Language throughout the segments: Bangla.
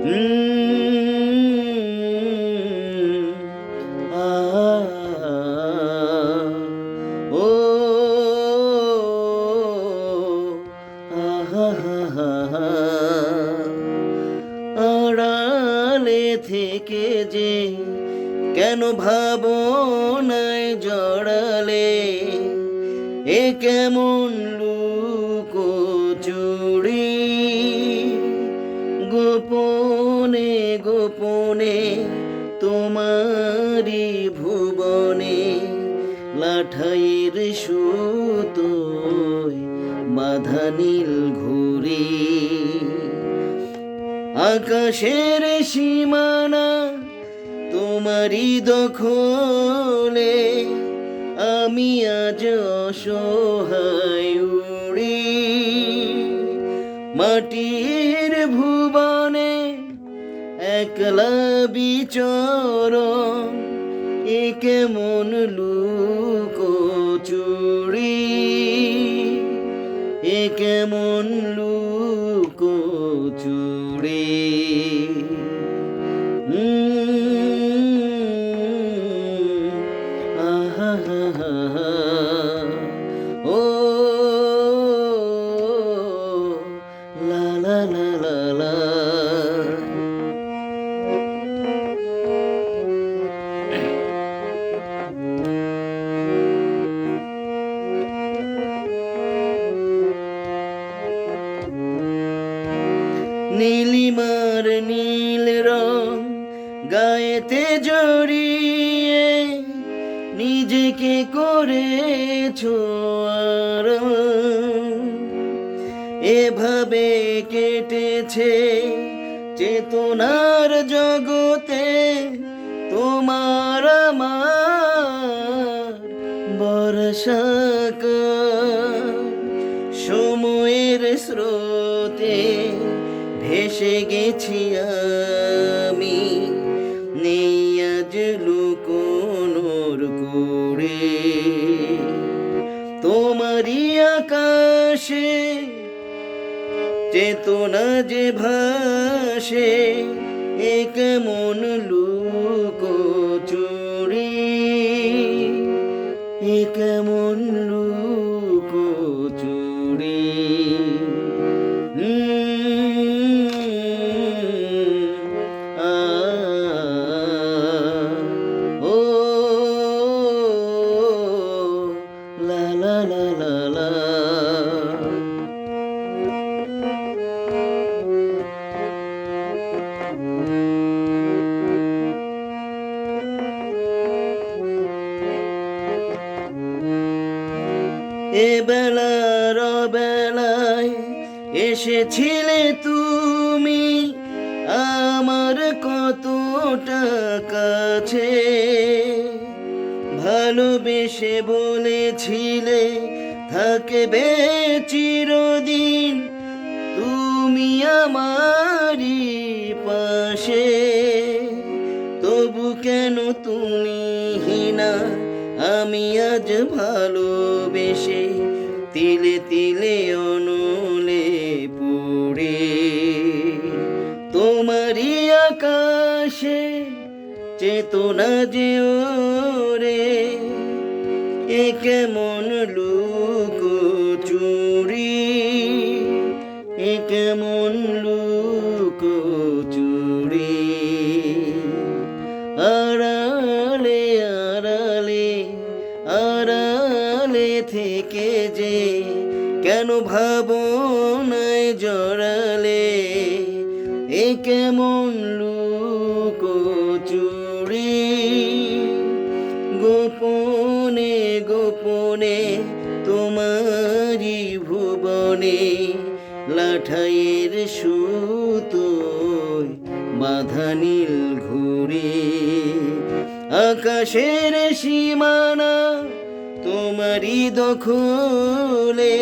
আড়ালে থেকে যে কেন ভাবনায় জড়ালে? এ কেমন লুক চুড়ি গোপনে গোপনে তোমারি ভুবনে লাঠাইয়ের সুতোয় বাধা নীল ঘুরি। আকাশের সীমানা তোমারি দখলে, আমি আজ অসহায় উড়ি। মাটির একলা বিচরণ এ কেমন লুক চুড়ি এ কেমন লুক চুড়ি আহা ও নীলিমার নীল রং গায়েতে জড়িয়ে নিজেকে করেছ আর। এভাবে কেটেছে চেতনার জগতে তোমার আমার বর্ষাকাল ভেসে গেছি আমি। নেই আজ লুকোনোর করে তোমারই আকাশে চেতনা যে ভাসে এক মন লুকো চুরি এ কেমন লুক এ বেলার বেলায় এসেছিলে তুমি আমার কতটা কাছে। ভালোবেসে বলেছিলে থাকবে চিরদিন ভালোবেসে তিলে তিলে অনলে পুড়ে। তোমারই আকাশে চেতনা যে ওরে, এ কেমন লুক চুরি, এ কেমন লুক চুরি থেকে যে কেন ভাবনায় জড়ালে? এ কেমন লুক চুরি? গোপনে গোপনে তোমারি ভুবনে লাঠাইয়ের সুতোয় বাধা নীল ঘুরে। আকাশের সীমানা তোমারই দখলে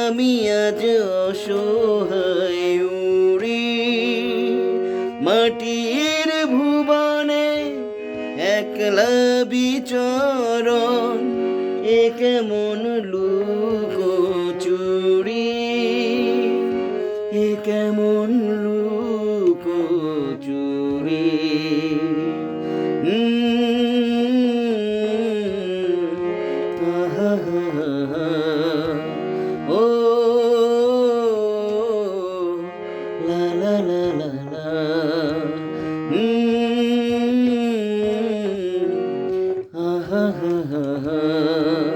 আমি আজ অসহায় উড়ি। মাটির ভুবনে একলা বিচরণ, এ কেমন লুক চুরি? এ কেমন রূপ চুরি? 嗯哼